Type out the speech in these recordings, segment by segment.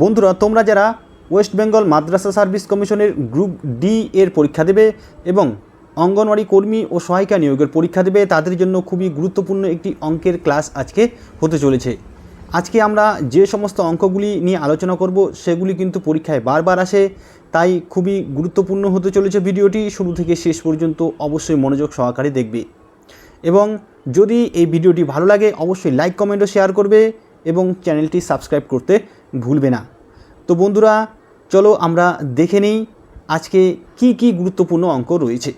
বন্ধুরা, তোমরা যারা ওয়েস্ট বেঙ্গল মাদ্রাসা সার্ভিস কমিশনের গ্রুপ ডি এর পরীক্ষা দেবে এবং অঙ্গনওয়াড়ি কর্মী ও সহায়িকা নিয়োগের পরীক্ষা দেবে, তাদের জন্য খুবই গুরুত্বপূর্ণ একটি অঙ্কের ক্লাস আজকে হতে চলেছে। আজকে আমরা যে সমস্ত অঙ্কগুলি নিয়ে আলোচনা করব, সেগুলি কিন্তু পরীক্ষায় বারবার আসে, তাই খুবই গুরুত্বপূর্ণ হতে চলেছে ভিডিওটি। শুরু থেকে শেষ পর্যন্ত অবশ্যই মনোযোগ সহকারে দেখবে। এবং যদি এই ভিডিওটি ভালো লাগে, অবশ্যই লাইক, কমেন্ট ও শেয়ার করবে। এবং চ্যানেলটি সাবস্ক্রাইব করতে ভুলবে না। তো বন্ধুরা, চলো আমরা দেখে নিই আজকে কি কি গুরুত্বপূর্ণ অঙ্ক রয়েছে।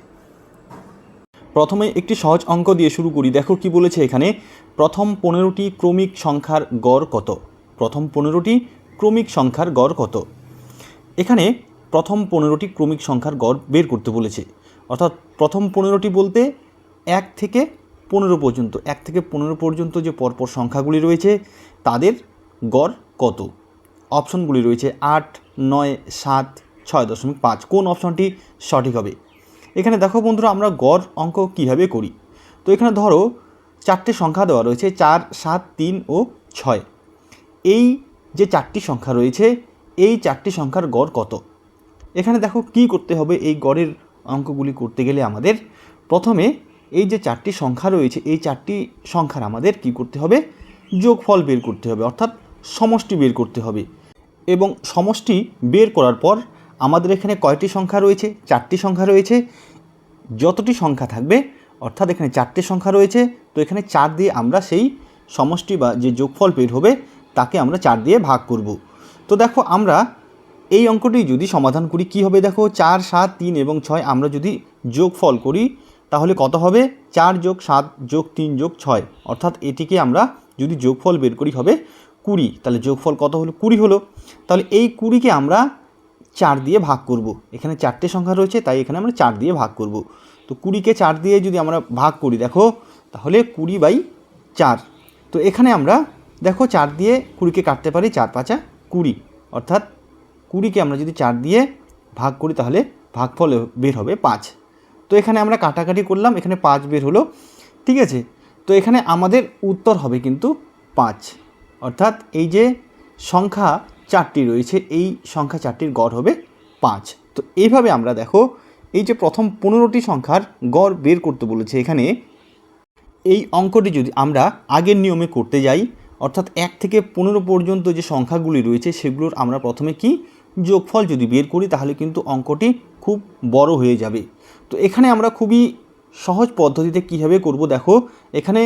প্রথমে একটি সহজ অঙ্ক দিয়ে শুরু করি। দেখো কি বলেছে এখানে, প্রথম পনেরোটি ক্রমিক সংখ্যার গড় কত? প্রথম পনেরোটি ক্রমিক সংখ্যার গড় কত? এখানে প্রথম পনেরোটি ক্রমিক সংখ্যার গড় বের করতে বলেছে। অর্থাৎ প্রথম পনেরোটি বলতে এক থেকে পনেরো পর্যন্ত, এক থেকে পনেরো পর্যন্ত যে পরপর সংখ্যাগুলি রয়েছে তাদের গড় কত? অপশনগুলি রয়েছে আট, নয়, সাত, ছয় দশমিক পাঁচ। কোন অপশনটি সঠিক হবে? এখানে দেখো বন্ধুরা, আমরা গড় অঙ্ক কীভাবে করি? তো এখানে ধরো চারটে সংখ্যা দেওয়া রয়েছে, চার, সাত, তিন ও ছয়। এই যে চারটি সংখ্যা রয়েছে, এই চারটি সংখ্যার গড় কত? এখানে দেখো কি করতে হবে, এই গড়ের অঙ্কগুলি করতে গেলে আমাদের প্রথমে এই যে চারটি সংখ্যা রয়েছে, এই চারটি সংখ্যার আমাদের কি করতে হবে? যোগফল বের করতে হবে, অর্থাৎ সমষ্টি বের করতে হবে। এবং সমষ্টি বের করার পর আমাদের এখানে কয়টি সংখ্যা রয়েছে? চারটি সংখ্যা রয়েছে। যতটি সংখ্যা থাকবে, অর্থাৎ এখানে চারটে সংখ্যা রয়েছে, তো এখানে চার দিয়ে আমরা সেই সমষ্টি বা যে যোগফল বের হবে, তাকে আমরা চার দিয়ে ভাগ করব। তো দেখো, আমরা এই অঙ্কটি যদি সমাধান করি, কি হবে দেখো? চার, সাত, তিন এবং ছয় আমরা যদি যোগফল করি, তাহলে কত হবে? চার যোগ সাত যোগ তিন যোগ ছয়। অর্থাৎ এটিকে আমরা যদি যোগফল বের করি হবে কুড়ি। তাহলে যোগফল কত হলো? কুড়ি হলো। তাহলে এই কুড়িকে আমরা চার দিয়ে ভাগ করব। এখানে চারটে সংখ্যা রয়েছে, তাই এখানে আমরা চার দিয়ে ভাগ করব। তো কুড়িকে চার দিয়ে যদি আমরা ভাগ করি, দেখো, তাহলে কুড়ি বাই চার। তো এখানে আমরা, দেখো, চার দিয়ে কুড়িকে কাটতে পারি, চার পাঁচা কুড়ি। অর্থাৎ কুড়িকে আমরা যদি চার দিয়ে ভাগ করি, তাহলে ভাগফল বের হবে পাঁচ। তো এখানে আমরা কাটাকাটি করলাম, এখানে পাঁচ বের হলো। ঠিক আছে? তো এখানে আমাদের উত্তর হবে কিন্তু পাঁচ। অর্থাৎ এই যে সংখ্যা চারটি রয়েছে, এই সংখ্যা চারটির গড় হবে পাঁচ। তো এইভাবে আমরা দেখো, এই যে প্রথম পনেরোটি সংখ্যার গড় বের করতে বলেছে এখানে, এই অঙ্কটি যদি আমরা আগের নিয়মে করতে যাই, অর্থাৎ এক থেকে পনেরো পর্যন্ত যে সংখ্যাগুলি রয়েছে সেগুলোর আমরা প্রথমে কি যোগফল যদি বের করি, তাহলে কিন্তু অঙ্কটি খুব বড় হয়ে যাবে। তো এখানে আমরা খুবই সহজ পদ্ধতিতে কীভাবে করব দেখো, এখানে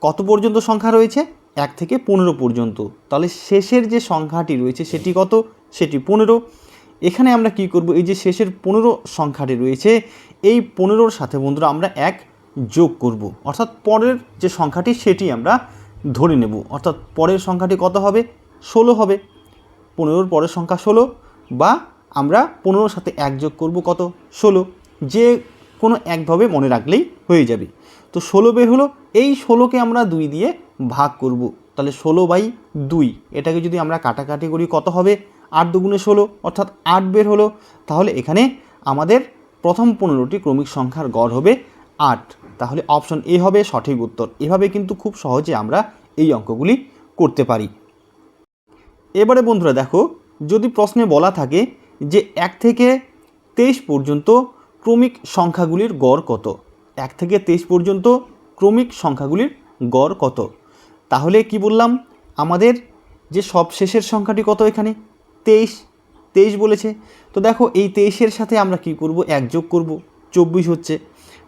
কত পর্যন্ত সংখ্যা রয়েছে? এক থেকে পনেরো পর্যন্ত। তাহলে শেষের যে সংখ্যাটি রয়েছে সেটি কত? সেটি পনেরো। এখানে আমরা কি করব? এই যে শেষের পনেরো সংখ্যাটি রয়েছে, এই পনেরোর সাথে বন্ধুরা আমরা এক যোগ করব। অর্থাৎ পরের যে সংখ্যাটি সেটি আমরা ধরে নেব। অর্থাৎ পরের সংখ্যাটি কত হবে? ষোলো হবে। পনেরোর পরের সংখ্যা ষোলো বা আমরা পনেরোর সাথে এক যোগ করব কত? ষোলো। যে কোনো একভাবে মনে রাখলেই হয়ে যাবে। তো ষোলো বের হলো, এই ষোলোকে আমরা দুই দিয়ে ভাগ করব। তাহলে ষোলো বাই দুই, এটাকে যদি আমরা কাটাকাটি করি কত হবে? আট দুগুণে ষোলো, অর্থাৎ আট বের হলো। তাহলে এখানে আমাদের প্রথম পনেরোটি ক্রমিক সংখ্যার গড় হবে আট। তাহলে অপশন এ হবে সঠিক উত্তর। এভাবে কিন্তু খুব সহজে আমরা এই অঙ্কগুলি করতে পারি। এবারে বন্ধুরা দেখো, যদি প্রশ্নে বলা থাকে যে এক থেকে তেইশ পর্যন্ত ক্রমিক সংখ্যাগুলির গড় কত? এক থেকে তেইশ পর্যন্ত ক্রমিক সংখ্যাগুলির গড় কত? তাহলে কি বললাম? আমাদের যে সব শেষের সংখ্যাটি কত এখানে? তেইশ। তেইশ বলেছে। তো দেখো, এই তেইশের সাথে আমরা কি করব? এক যোগ করব। চব্বিশ হচ্ছে।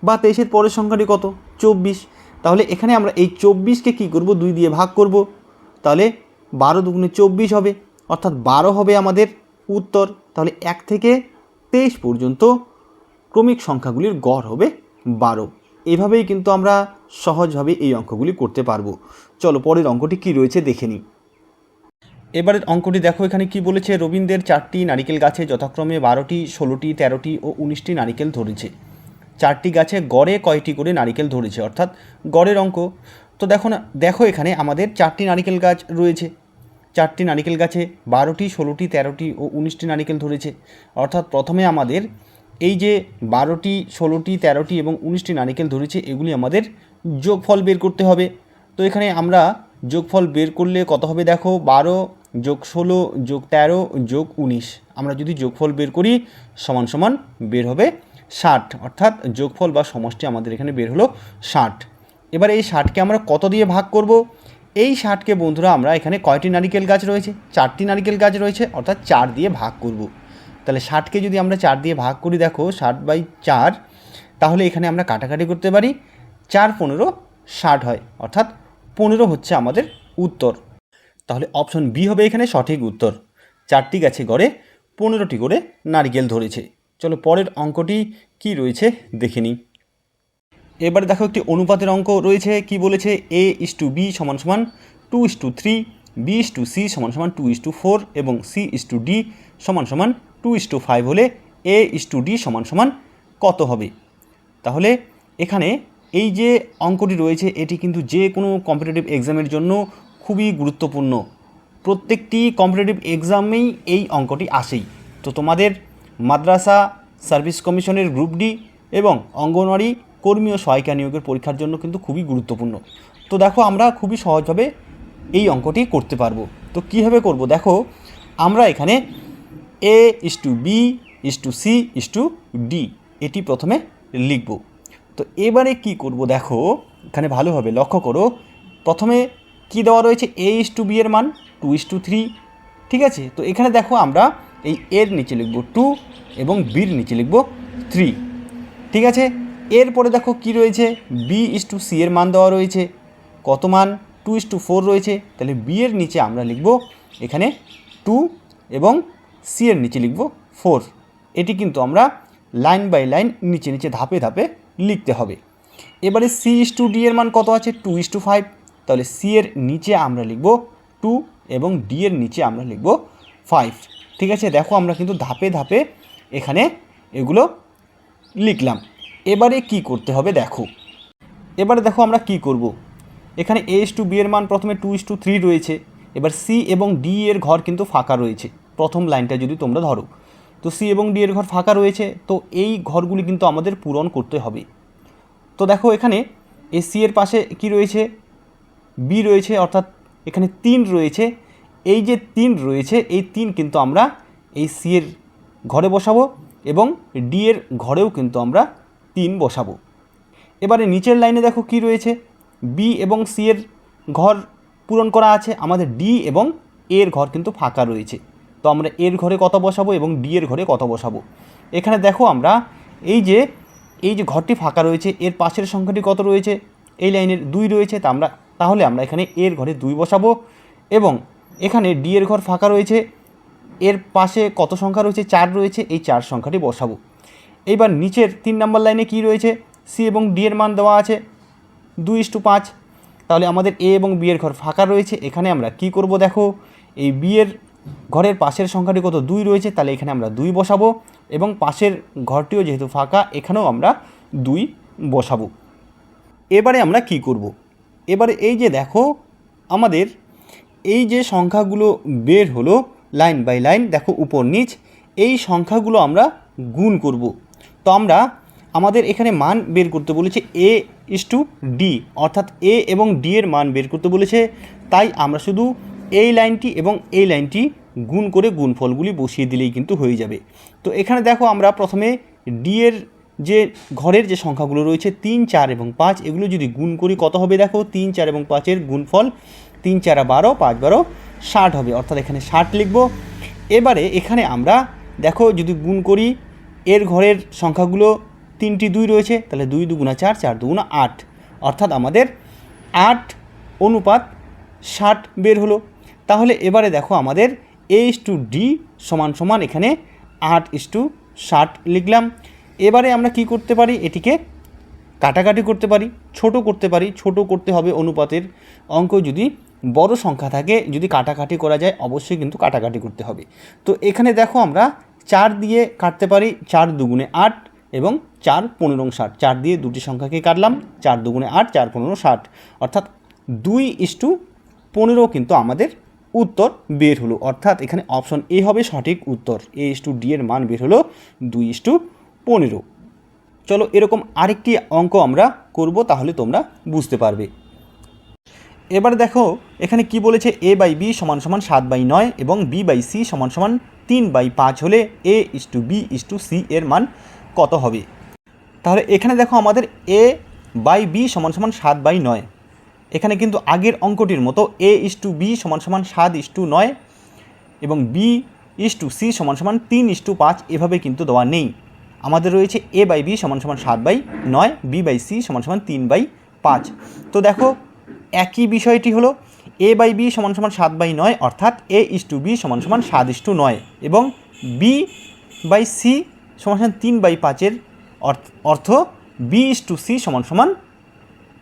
বা তেইশের পরের সংখ্যাটি কত? চব্বিশ। তাহলে এখানে আমরা এই চব্বিশকে কী করব? দুই দিয়ে ভাগ করব। তাহলে বারো দুগুণে চব্বিশ হবে। অর্থাৎ বারো হবে আমাদের উত্তর। তাহলে এক থেকে তেইশ পর্যন্ত ক্রমিক সংখ্যাগুলির গড় হবে বারো। এভাবেই কিন্তু আমরা সহজভাবে এই অঙ্কগুলি করতে পারব। চলো পরের অঙ্কটি কী রয়েছে দেখে নিই। এবারের অঙ্কটি দেখো, এখানে কি বলেছে, রবীন্দ্রের চারটি নারিকেল গাছে যথাক্রমে বারোটি, ষোলোটি, তেরোটি ও উনিশটি নারিকেল ধরেছে। চারটি গাছে গড়ে কয়টি করে নারিকেল ধরেছে? অর্থাৎ গড়ের অঙ্ক। তো দেখো না, দেখো এখানে আমাদের চারটি নারিকেল গাছ রয়েছে। চারটি নারিকেল গাছে বারোটি, ষোলোটি, তেরোটি ও উনিশটি নারিকেল ধরেছে। অর্থাৎ প্রথমে আমাদের এই যে বারোটি, ষোলোটি, তেরোটি এবং উনিশটি নারিকেল ধরেছে, এগুলি আমাদের যোগফল বের করতে হবে। তো এখানে আমরা যোগফল বের করলে কত হবে দেখো? বারো যোগ ষোলো যোগ তেরো যোগ উনিশ। আমরা যদি যোগফল বের করি, সমান সমান বের হবে ষাট। অর্থাৎ যোগফল বা সমষ্টি আমাদের এখানে বের হলো ষাট। এবার এই ষাটকে আমরা কত দিয়ে ভাগ করব? এই ষাটকে বন্ধুরা আমরা এখানে কয়টি নারিকেল গাছ রয়েছে? চারটি নারিকেল গাছ রয়েছে, অর্থাৎ চার দিয়ে ভাগ করব। তাহলে ষাটকে যদি আমরা চার দিয়ে ভাগ করি, দেখো ষাট বাই চার, তাহলে এখানে আমরা কাটাকাটি করতে পারি, চার পনেরো ষাট হয়, অর্থাৎ পনেরো হচ্ছে আমাদের উত্তর। তাহলে অপশন বি হবে এখানে সঠিক উত্তর। চারটি গাছে গড়ে পনেরোটি করে নারিকেল ধরেছে। চলো পরের অঙ্কটি কি রয়েছে দেখে নিই। এবারে দেখো একটি অনুপাতের অঙ্ক রয়েছে, কি বলেছে? এ ইস টু বি সমান সমান two is to three B is to C সমান সমান টু ইস টু ফোর এবং সি ইস টু ডি সমান সমান টু ইস টু ফাইভ হলে এ ইস টু ডি সমান সমান কত হবে? তাহলে এখানে এই যে অঙ্কটি রয়েছে, এটি কিন্তু যে কোনো কম্পিটিটিভ এক্সামের জন্য খুবই গুরুত্বপূর্ণ। প্রত্যেকটি কম্পিটিটিভ এক্সামেই এই অঙ্কটি আসেই। তো তোমাদের মাদ্রাসা সার্ভিস কমিশনের গ্রুপ ডি এবং অঙ্গনওয়াড়ি কর্মী ও সহায়িকা নিয়োগের পরীক্ষার জন্য কিন্তু খুবই গুরুত্বপূর্ণ। তো দেখো, আমরা খুবই সহজভাবে এই অঙ্কটি করতে পারব। তো কীভাবে করব? দেখো, আমরা এখানে A is to B is to C is to D এটি প্রথমে লিখব। তো এবারে কি করব দেখো, এখানে ভালোভাবে লক্ষ্য করো। প্রথমে কি দেওয়া রয়েছে? এ ইস টু বি এর মান টু ইস টু থ্রি ঠিক আছে? তো এখানে দেখো আমরা এই এর নিচে লিখব টু এবং বির নিচে লিখব থ্রি ঠিক আছে? এরপরে দেখো কি রয়েছে? বি ইস টু সি এর মান দেওয়া রয়েছে। কত মান? টু ইস টু ফোর রয়েছে। তাহলে বি এর নিচে আমরা লিখব এখানে টু এবং সি এর নিচে লিখব ফোর এটি কিন্তু আমরা লাইন বাই লাইন নিচে নিচে ধাপে ধাপে লিখতে হবে। এবারে সি ইস টু ডি এর মান কত আছে? টু ইস টু ফাইভ তাহলে সি এর নিচে আমরা লিখব টু এবং ডি এর নিচে আমরা লিখব ফাইভ ঠিক আছে? দেখো আমরা কিন্তু ধাপে ধাপে এখানে এগুলো লিখলাম। এবারে কি করতে হবে দেখো। এবারে দেখো আমরা কি করব। এখানে এ ইস টু বি এর মান প্রথমে টু ইস টু থ্রি রয়েছে। এবার সি এবং ডি এর ঘর কিন্তু ফাঁকা রয়েছে। প্রথম লাইনটা যদি তোমরা ধরো। তো সি এবং ডি এর ঘর ফাঁকা রয়েছে, তো এই ঘরগুলি কিন্তু আমাদের পূরণ করতে হবে। তো দেখো এখানে এ সি এর পাশে কি রয়েছে? বি রয়েছে, অর্থাৎ এখানে তিন রয়েছে। এই যে তিন রয়েছে, এই তিন কিন্তু আমরা এই সি এর ঘরে বসাবো এবং ডি এর ঘরেও কিন্তু আমরা তিন বসাবো। এবারে নিচের লাইনে দেখো কি রয়েছে? বি এবং সি এর ঘর পূরণ করা আছে, আমাদের ডি এবং এর ঘর কিন্তু ফাঁকা রয়েছে। তো আমরা এর ঘরে কত বসাবো এবং ডি এর ঘরে কত বসাবো? এখানে দেখো আমরা এই যে এই যে ঘরটি ফাঁকা রয়েছে, এর পাশের সংখ্যাটি কত রয়েছে? এই লাইনের দুই রয়েছে, তা আমরা, তাহলে আমরা এখানে এর ঘরে দুই বসাবো এবং এখানে ডি এর ঘর ফাঁকা রয়েছে, এর পাশে কত সংখ্যা রয়েছে? চার রয়েছে, এই চার সংখ্যাটি বসাবো। এইবার নিচের তিন নম্বর লাইনে কি রয়েছে? সি এবং ডি এর মান দেওয়া আছে, দুই ইস টু পাঁচ। তাহলে আমাদের এ এবং বি এর ঘর ফাঁকা রয়েছে, এখানে আমরা কি করব দেখো? এই বি এর ঘরের পাশের সংখ্যাটি কত? দুই রয়েছে, তাহলে এখানে আমরা দুই বসাবো এবং পাশের ঘরটিও যেহেতু ফাঁকা, এখানেও আমরা দুই বসাবো। এবারে আমরা কি করব। এবারে এই যে দেখো, আমাদের এই যে সংখ্যাগুলো বের হলো লাইন বাই লাইন, দেখো উপর নিচ, এই সংখ্যাগুলো আমরা গুণ করব। তো আমরা আমাদের এখানে মান বের করতে বলেছে এ ইস টু ডি, অর্থাৎ এ এবং ডি এর মান বের করতে বলেছে, তাই আমরা শুধু এই লাইনটি এবং এই লাইনটি গুণ করে গুণফলগুলি বসিয়ে দিলেই কিন্তু হয়ে যাবে। তো এখানে দেখো আমরা প্রথমে ডি এর যে ঘরের যে সংখ্যাগুলো রয়েছে তিন, চার এবং পাঁচ, এগুলো যদি গুণ করি কত হবে দেখো? তিন, চার এবং পাঁচের গুণফল তিন, চারা বারো, পাঁচ, বারো, ষাট হবে। অর্থাৎ এখানে ষাট লিখব। এবারে এখানে আমরা দেখো যদি গুণ করি এর ঘরের সংখ্যাগুলো তিনটি দুই রয়েছে, তাহলে দুই দুগুণা চার চার দুগুণা আট। অর্থাৎ আমাদের আট অনুপাত ষাট বের হলো। তাহলে এবারে দেখো আমাদের এ ইস টু ডি সমান সমান এখানে আট ইস টু ষাট লিখলাম। এবারে আমরা কি করতে পারি? এটিকে কাটাকাটি করতে পারি, ছোট করতে পারি। ছোট করতে হবে অনুপাতের অঙ্ক যদি বড় সংখ্যা থাকে, যদি কাটাকাটি করা যায়, অবশ্যই কিন্তু কাটাকাটি করতে হবে। তো এখানে দেখো আমরা চার দিয়ে কাটতে পারি, চার দুগুণে আট এবং চার পনেরো ষাট। চার দিয়ে দুটি সংখ্যাকে কাটলাম, চার দুগুণে আট, চার পনেরো ষাট। অর্থাৎ দুই ইস্টু পনেরো কিন্তু আমাদের উত্তর বের হলো। অর্থাৎ এখানে অপশন এ হবে সঠিক উত্তর। এ টু ডি এর মান বের হলো দুই ইস টু পনেরো। চলো এরকম আরেকটি অঙ্ক আমরা করব, তাহলে তোমরা বুঝতে পারবে। এবার দেখো, এখানে কি বলেছে? এ বাই বি সমান সমান সাত বাই নয় এবং বি বাই সি সমান সমান তিন বাই পাঁচ হলে A is to B is to C এর মান কত হবে? তাহলে এখানে দেখো আমাদের এ বাই বি সমান সমান সাত বাই নয়। এখানে কিন্তু আগের অঙ্কটির মতো এ ইস টু বি সমান সমান সাত ইস টু নয় এবং বি ইস টু সি সমান সমান তিন ইস টু পাঁচ, এভাবে কিন্তু দেওয়া নেই। আমাদের রয়েছে এ বাই বি সমান সমান সাত বাই নয়, বি বাই সি সমান সমান তিন বাই পাঁচ। তো দেখো, একই বিষয়টি হলো এ বাই বি সমান সমান সাত বাই নয়, অর্থাৎ এ ইস টু বি সমান সমান সাত ইস টু নয় এবং বি বাই সি সমান সমান তিন বাই পাঁচের অর্থ- বি ইস টু সি সমান সমান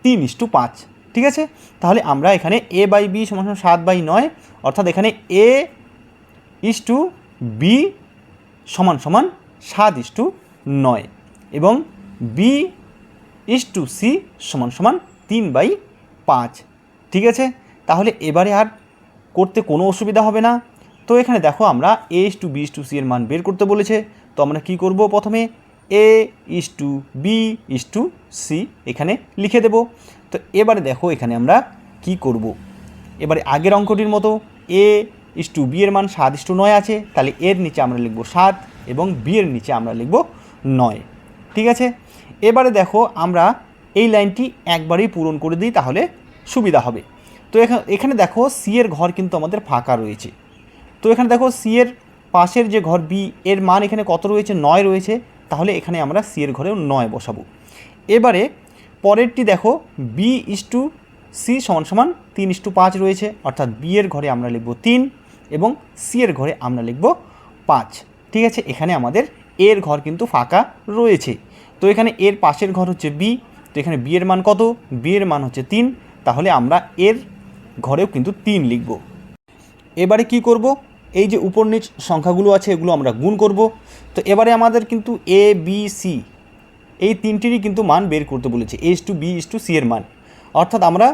তিন ইস টু পাঁচ। ঠিক আছে? তাহলে আমরা এখানে এ বাই বি সমান সমান সাত বাই নয়, অর্থাৎ এখানে এ ইস টু বি সমান সমান সাত ইস টু নয় এবং বি ইস টু সি সমান সমান তিন বাই পাঁচ। ঠিক আছে? তাহলে এবারে আর করতে কোনো অসুবিধা হবে না। তো এখানে দেখো আমরা A is to B is to C এর মান বের করতে বলেছে। তো আমরা কি করব প্রথমে? A is to B is to C এখানে লিখে দেব। তো এবারে দেখো এখানে আমরা কি করব। এবারে আগের অঙ্কটির মতো এ ইস টু বি এর মান সাত ইস টু নয় আছে, তাহলে এর নিচে আমরা লিখব সাত এবং বি এর নিচে আমরা লিখব নয়। ঠিক আছে? এবারে দেখো আমরা এই লাইনটি একবারেই পূরণ করে দিই, তাহলে সুবিধা হবে। তো এখানে দেখো সি এর ঘর কিন্তু আমাদের ফাঁকা রয়েছে। তো এখানে দেখো সি এর পাশের যে ঘর বি এর মান এখানে কত রয়েছে? নয় রয়েছে। তাহলে এখানে আমরা সি এর ঘরেও নয় বসাবো। এবারে পরেরটি দেখো বি ইস টু সি সমান সমান তিন ইস টু পাঁচ রয়েছে, অর্থাৎ বি এর ঘরে আমরা লিখব তিন এবং সি এর ঘরে আমরা লিখব পাঁচ। ঠিক আছে, এখানে আমাদের এর ঘর কিন্তু ফাঁকা রয়েছে। তো এখানে এর পাশের ঘর হচ্ছে বি তো এখানে বি এর মান কত? বি এর মান হচ্ছে তিন, তাহলে আমরা এর ঘরেও কিন্তু তিন লিখব। এবারে কি করব? এই যে উপর নিচ সংখ্যাগুলো আছে, এগুলো আমরা গুণ করব। তো এবারে আমাদের কিন্তু এ বি সি এই তিনটিরই কিন্তু মান বের করতে বলেছে is to B is to C এর মান। অর্থাৎ আমরা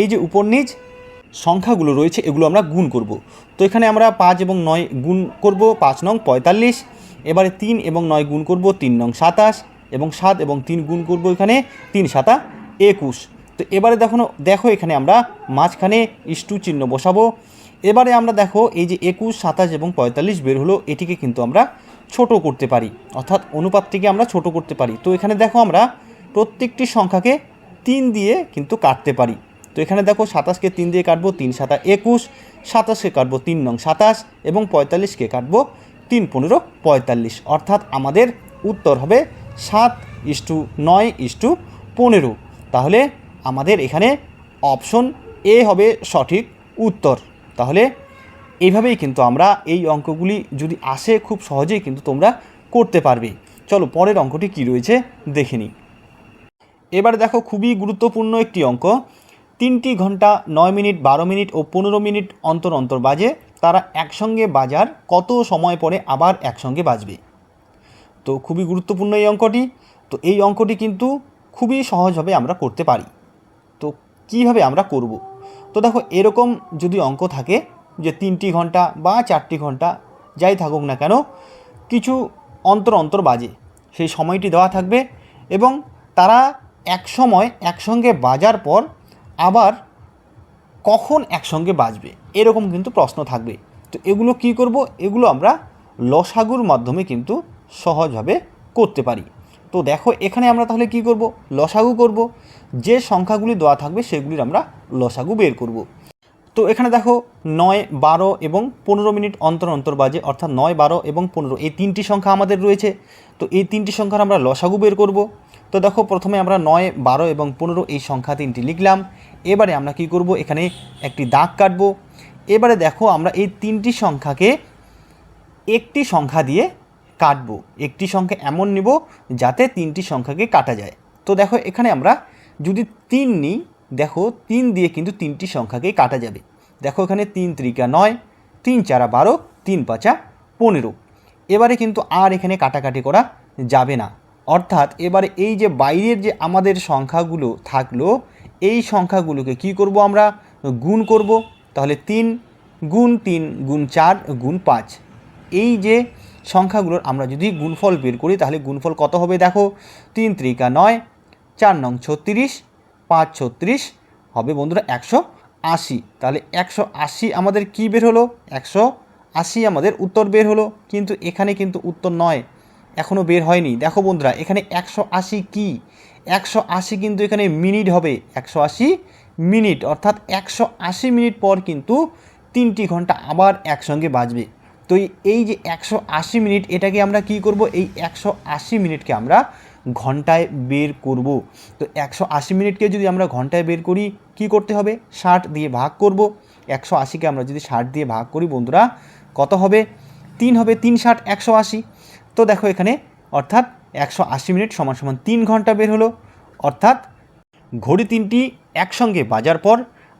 এই যে উপর নিচ সংখ্যাগুলো রয়েছে, এগুলো আমরা গুণ করব। তো এখানে আমরা পাঁচ এবং নয় গুণ করব, পাঁচ নং পঁয়তাল্লিশ, এবারে তিন এবং নয় গুণ করব, তিন নং সাতাশ, এবং সাত এবং তিন গুণ করব এখানে তিন সাতা একুশ। তো এবারে দেখো দেখো এখানে আমরা মাঝখানে ইস্টু চিহ্ন বসাবো। এবারে আমরা দেখো, এই যে একুশ, সাতাশ এবং পঁয়তাল্লিশ বের হলো, এটিকে কিন্তু আমরা ছোট করতে পারি। অর্থাৎ অনুপাতটিকে আমরা ছোট করতে পারি। তো এখানে দেখো আমরা প্রত্যেকটি সংখ্যাকে তিন দিয়ে কিন্তু কাটতে পারি। তো এখানে দেখো সাতাশকে তিন দিয়ে কাটবো, তিন সাতা একুশ, সাতাশকে কাটবো তিন নং সাতাশ এবং পঁয়তাল্লিশকে কাটবো তিন পনেরো পঁয়তাল্লিশ। অর্থাৎ আমাদের উত্তর হবে সাত ইস্টু নয় ইস্টু পনেরো। তাহলে আমাদের এখানে অপশন এ হবে সঠিক উত্তর। তাহলে এইভাবেই কিন্তু আমরা এই অঙ্কগুলি যদি আসে খুব সহজেই কিন্তু তোমরা করতে পারবে। চলো পরের অঙ্কটি কি রয়েছে দেখে নিই। এবার দেখো খুবই গুরুত্বপূর্ণ একটি অঙ্ক। তিনটি ঘণ্টা নয় মিনিট, বারো মিনিট ও পনেরো মিনিট অন্তর অন্তর বাজে। তারা একসঙ্গে বাজার কত সময় পরে আবার একসঙ্গে বাজবে। তো খুবই গুরুত্বপূর্ণ এই অঙ্কটি। তো এই অঙ্কটি কিন্তু খুবই সহজভাবে আমরা করতে পারি। তো কীভাবে আমরা করব? তো দেখো এরকম যদি অঙ্ক থাকে যে তিনটি ঘণ্টা বা চারটি ঘণ্টা যাই থাকুক না কেন, কিছু অন্তর অন্তর বাজে। সেই সময়টি দেওয়া থাকবে এবং তারা এক সময় একসঙ্গে বাজার পর আবার কখন একসঙ্গে বাজবে, এরকম কিন্তু প্রশ্ন থাকবে। তো এগুলো কি করব? এগুলো আমরা লসাগুর মাধ্যমে কিন্তু সহজভাবে করতে পারি। তো দেখো, এখানে আমরা তাহলে কি করব? লসাগু করব। যে সংখ্যাগুলি দেওয়া থাকবে সেগুলির আমরা লসাগু বের করব। তো এখানে দেখো নয়, বারো এবং পনেরো মিনিট অন্তর অন্তর বাজে, অর্থাৎ নয়, বারো এবং পনেরো। এই তিনটি সংখ্যা আমাদের রয়েছে। তো এই তিনটি সংখ্যার আমরা লসাগু বের করব। তো দেখো প্রথমে আমরা নয়, বারো এবং পনেরো এই সংখ্যা তিনটি লিখলাম। এবারে আমরা কি করব? এখানে একটি দাগ কাটবো। এবারে দেখো আমরা এই তিনটি সংখ্যাকে একটি সংখ্যা দিয়ে কাটবো। একটি সংখ্যা এমন নিব যাতে তিনটি সংখ্যাকে কাটা যায়। তো দেখো এখানে আমরা যদি তিন নিই দেখো, তিন দিয়ে কিন্তু তিনটি সংখ্যাকে কাটা যাবে। দেখো এখানে তিন ত্রিকা নয়, তিন চারা বারো, তিন পাঁচা পনেরো। এবারে কিন্তু আর এখানে কাটাকাটি করা যাবে না। অর্থাৎ এবারে এই যে বাইরের যে আমাদের সংখ্যাগুলো থাকল, এই সংখ্যাগুলোকে কি করব আমরা? গুণ করব। তাহলে তিন গুণ তিন গুণ চার গুণ পাঁচ। এই যে সংখ্যাগুলোর আমরা যদি গুণফল বের করি, তাহলে গুণফল কত হবে দেখো? তিন ত্রিকা নয়, চার নং ছত্রিশ পাঁচ ছত্রিশ হবে বন্ধুরা একশো আশি। তাহলে একশো আশি আমাদের কি বের হলো? একশো আশি আমাদের উত্তর বের হলো, কিন্তু এখানে কিন্তু উত্তর নয় এখনও বের হয়নি। দেখো বন্ধুরা, এখানে একশো আশি কী? একশো আশি কিন্তু এখানে মিনিট হবে, একশো আশি মিনিট, অর্থাৎ একশো আশি মিনিট পর কিন্তু তিনটি ঘণ্টা আবার একসঙ্গে বাজবে। তো এই- যে একশো আশি মিনিট, এটাকে আমরা কি করব? এই একশো আশি মিনিটকে আমরা ঘন্টায় বের করব। তো একশো আশি মিনিটকে যদি আমরা ঘন্টায় বের করি, কি করতে হবে? ষাট দিয়ে ভাগ করব। একশো আশিকে আমরা যদি ষাট দিয়ে ভাগ করি, বন্ধুরা, কত হবে? তিন হবে তিন ষাট, একশো আশি। তো দেখো এখানে, অর্থাৎ একশো আশি মিনিট সমান সমান তিন ঘণ্টা বের হলো। অর্থাৎ ঘড়ি তিনটি একসঙ্গে বাজার পর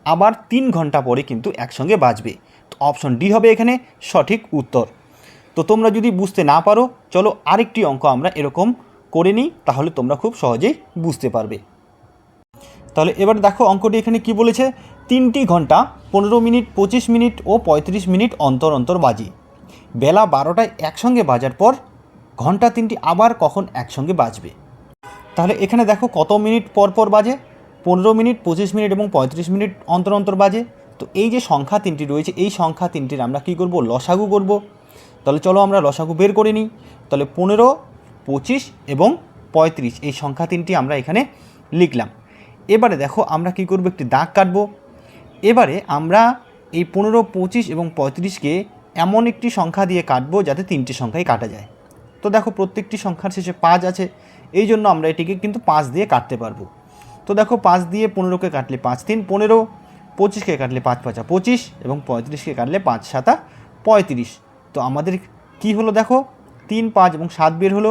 আবার তিন ঘণ্টা পরে কিন্তু একসঙ্গে বাজবে। তো অপশন ডি হবে এখানে সঠিক উত্তর। তো তোমরা যদি বুঝতে না পারো, চলো আরেকটি অঙ্ক আমরা এরকম করে নিই, তাহলে তোমরা খুব সহজেই বুঝতে পারবে। তাহলে এবার দেখো অঙ্কটি এখানে কি বলেছে? তিনটি ঘণ্টা পনেরো মিনিট, পঁচিশ মিনিট ও পঁয়ত্রিশ মিনিট অন্তর অন্তর বাজে। বেলা বারোটায় একসঙ্গে বাজার পর ঘণ্টা তিনটি আবার কখন একসঙ্গে বাজবে? তাহলে এখানে দেখো কত মিনিট পর পর বাজে? পনেরো মিনিট, পঁচিশ মিনিট এবং পঁয়ত্রিশ মিনিট অন্তর অন্তর বাজে। তো এই যে সংখ্যা তিনটি রয়েছে, এই সংখ্যা তিনটির আমরা কী করব? লসাগু করব। তাহলে চলো আমরা লসাগু বের করে নিই। তাহলে পনেরো পঁচিশ এবং পঁয়ত্রিশ, এই সংখ্যা তিনটি আমরা এখানে লিখলাম। এবারে দেখো আমরা কি করব, একটি দাগ কাটবো। এবারে আমরা এই পনেরো, পঁচিশ এবং পঁয়ত্রিশকে এমন একটি সংখ্যা দিয়ে কাটবো যাতে তিনটি সংখ্যাই কাটা যায়। তো দেখো প্রত্যেকটি সংখ্যার শেষে পাঁচ আছে, এই জন্য আমরা এটিকে কিন্তু পাঁচ দিয়ে কাটতে পারব। তো দেখো পাঁচ দিয়ে পনেরোকে কাটলে পাঁচ তিন, পনেরো, পঁচিশকে কাটলে পাঁচ পাঁচা পঁচিশ এবং পঁয়ত্রিশকে কাটলে পাঁচ সাতা পঁয়ত্রিশ। তো আমাদের কি হলো দেখো, তিন, পাঁচ এবং সাত বের হলো।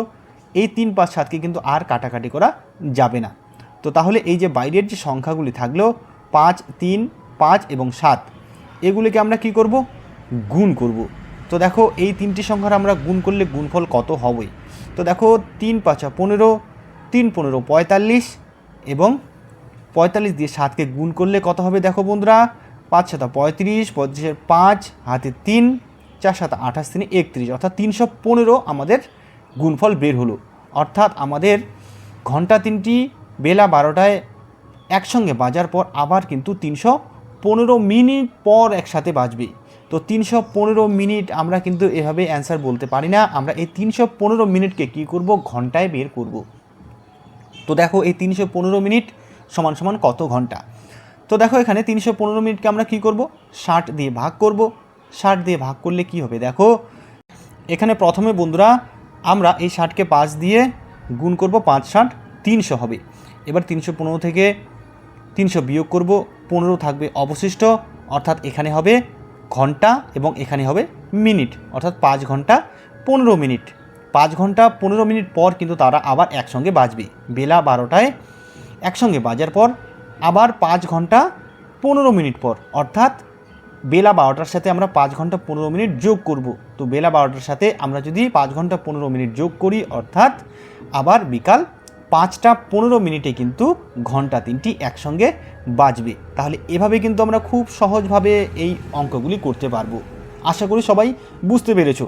এই তিন পাঁচ সাতকে কিন্তু আর কাটাকাটি করা যাবে না। তো তাহলে এই যে বাইরের যে সংখ্যাগুলি থাকল পাঁচ, তিন, পাঁচ এবং সাত, এগুলিকে আমরা কি করব? গুণ করব। তো দেখো এই তিনটি সংখ্যার আমরা গুণ করলে গুণফল কত হবে তো দেখো তিন পাঁচা পনেরো, তিন পনেরো পঁয়তাল্লিশ এবং পঁয়তাল্লিশ দিয়ে সাতকে গুণ করলে কত হবে দেখো বন্ধুরা? পাঁচ সাতা পঁয়ত্রিশ পঁয়ত্রিশের পাঁচ, হাতে তিন, চার সাত আঠাশ, তিনে একত্রিশ। অর্থাৎ তিনশো পনেরো আমাদের গুণফল বের হলো। অর্থাৎ আমাদের ঘণ্টা তিনটি, বেলা বারোটায় একসঙ্গে বাজার পর আবার কিন্তু তিনশো পনেরো মিনিট পর একসাথে বাজবে। তো তিনশো পনেরো মিনিট আমরা কিন্তু এভাবে অ্যান্সার বলতে পারি না। আমরা এই তিনশো পনেরো মিনিটকে কী করব? ঘন্টায় বের করব। তো দেখো এই তিনশো পনেরো মিনিট সমান সমান কত ঘণ্টা? তো দেখো এখানে তিনশো পনেরো মিনিটকে আমরা কী করব? ষাট দিয়ে ভাগ করব। ষাট দিয়ে ভাগ করলে কি হবে? দেখো, এখানে প্রথমে বন্ধুরা আমরা এই ষাটকে পাঁচ দিয়ে গুণ করব পাঁচ ষাট, তিনশো হবে। এবার তিনশো পনেরো থেকে তিনশো বিয়োগ করব, পনেরো থাকবে অবশিষ্ট, অর্থাৎ এখানে হবে ঘণ্টা এবং এখানে হবে মিনিট, অর্থাৎ পাঁচ ঘণ্টা পনেরো মিনিট। পাঁচ ঘণ্টা পনেরো মিনিট পর কিন্তু তারা আবার একসঙ্গে বাজবে। বেলা বারোটায় একসঙ্গে বাজার পর আবার পাঁচ ঘণ্টা পনেরো মিনিট পর, অর্থাৎ বেলা বারোটার সাথে আমরা পাঁচ ঘণ্টা পনেরো মিনিট যোগ করব। তো বেলা বারোটার সাথে আমরা যদি পাঁচ ঘণ্টা পনেরো মিনিট যোগ করি, অর্থাৎ আবার বিকাল পাঁচটা পনেরো মিনিটে কিন্তু ঘণ্টা তিনটি একসঙ্গে বাজবে। তাহলে এভাবে কিন্তু আমরা খুব সহজভাবে এই অঙ্কগুলি করতে পারব। আশা করি সবাই বুঝতে পেরেছ,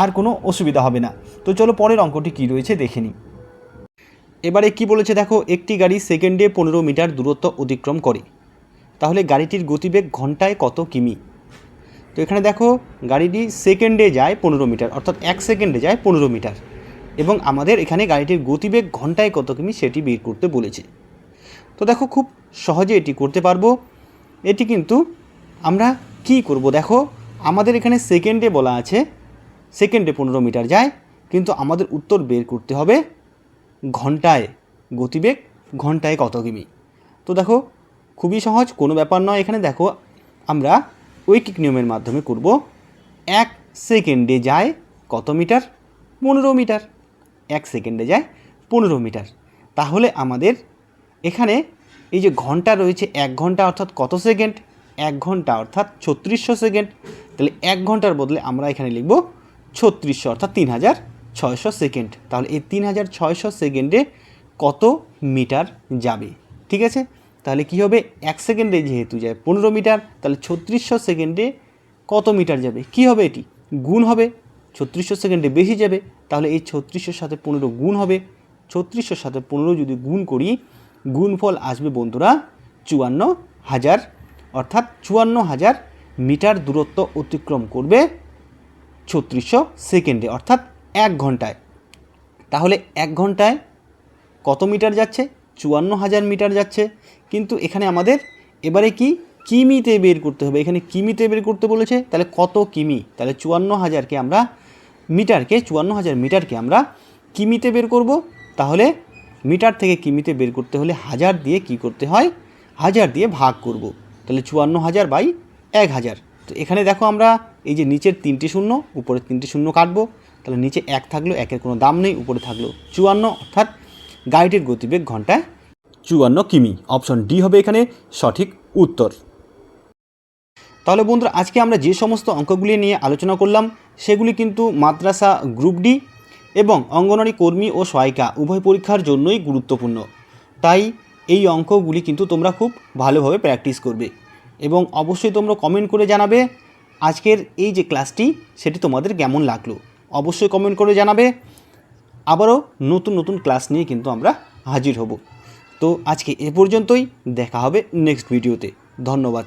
আর কোনো অসুবিধা হবে না। তো চলো পরের অঙ্কটি কী রয়েছে দেখে নিই। এবারে কি বলেছে দেখো, একটি গাড়ি সেকেন্ডে পনেরো মিটার দূরত্ব অতিক্রম করে। তাহলে গাড়িটির গতিবেগ ঘন্টায় কত কিমি? তো এখানে দেখো, গাড়িটি সেকেন্ডে যায় পনেরো মিটার, অর্থাৎ এক সেকেন্ডে যায় পনেরো মিটার। এবং আমাদের এখানে গাড়িটির গতিবেগ ঘন্টায় কত কিমি সেটি বের করতে বলেছে। তো দেখো, খুব সহজে এটি করতে পারব। এটি কিন্তু আমরা কি করব? দেখো, আমাদের এখানে সেকেন্ডে বলা আছে, সেকেন্ডে পনেরো মিটার যায়, কিন্তু আমাদের উত্তর বের করতে হবে ঘন্টায় গতিবেগ ঘন্টায় কত কিমি। তো দেখো খুবই সহজ, কোনো ব্যাপার নয়। এখানে দেখো, আমরা ঐকিক নিয়মের মাধ্যমে করব। এক সেকেন্ডে যায় কত মিটার? পনেরো মিটার। এক সেকেন্ডে যায় পনেরো মিটার। তাহলে আমাদের এখানে এই যে ঘণ্টা রয়েছে, এক ঘণ্টা অর্থাৎ কত সেকেন্ড? এক ঘণ্টা অর্থাৎ ছত্রিশশো সেকেন্ড। তাহলে এক ঘণ্টার বদলে আমরা এখানে লিখব ছত্রিশশো অর্থাৎ তিন হাজার ছয়শো সেকেন্ড। তাহলে এই তিন হাজার ছয়শো সেকেন্ডে কত মিটার যাবে? ঠিক আছে? তাহলে কি হবে? এক সেকেন্ডে যেহেতু যায় পনেরো মিটার, তাহলে ছত্রিশশো সেকেন্ডে কত মিটার যাবে? কি হবে এটি? গুণ হবে। ছত্রিশশো সেকেন্ডে বেশি যাবে, তাহলে এই ছত্রিশশোর সাথে পনেরো গুণ হবে। ছত্রিশশোর সাথে পনেরো যদি গুণ করি, গুণফল আসবে বন্ধুরা চুয়ান্ন হাজার। অর্থাৎ চুয়ান্ন হাজার মিটার দূরত্ব অতিক্রম করবে ছত্রিশশো সেকেন্ডে, অর্থাৎ এক ঘন্টায়। তাহলে এক ঘন্টায় কত মিটার যাচ্ছে? চুয়ান্ন হাজার মিটার যাচ্ছে। কিন্তু এখানে আমাদের এবারে কি কিমিতে বের করতে হবে? এখানে কিমিতে বের করতে বলেছে, তাহলে কত কিমি? তাহলে চুয়ান্ন হাজারকে আমরা মিটারকে, চুয়ান্ন হাজার মিটারকে আমরা কিমিতে বের করব। তাহলে মিটার থেকে কিমিতে বের করতে হলে হাজার দিয়ে কি করতে হয়? হাজার দিয়ে ভাগ করব। তাহলে চুয়ান্ন হাজার বাই এক হাজার। তো এখানে দেখো আমরা এই যে নিচের তিনটি শূন্য উপরে তিনটি শূন্য কাটবো। তাহলে নিচে এক থাকল একের কোনো দাম নেই, উপরে থাকল চুয়ান্ন, অর্থাৎ গাড়িটির গতিবেগ ঘন্টায় চুয়ান্ন কিমি। অপশন ডি হবে এখানে সঠিক উত্তর। তাহলে বন্ধুরা, আজকে আমরা যে সমস্ত অঙ্কগুলি নিয়ে আলোচনা করলাম, সেগুলি কিন্তু মাদ্রাসা গ্রুপ ডি এবং অঙ্গনওয়াড়ি কর্মী ও সহায়িকা উভয় পরীক্ষার জন্যই গুরুত্বপূর্ণ। তাই এই অঙ্কগুলি কিন্তু তোমরা খুব ভালোভাবে প্র্যাকটিস করবে এবং অবশ্যই তোমরা কমেন্ট করে জানাবে আজকের এই যে ক্লাসটি, সেটি তোমাদের কেমন লাগল। অবশ্যই কমেন্ট করে জানাবে। আবারও নতুন নতুন ক্লাস নিয়ে কিন্তু আমরা হাজির হব। তো আজকে এ পর্যন্তই দেখা হবে নেক্সট ভিডিওতে ধন্যবাদ।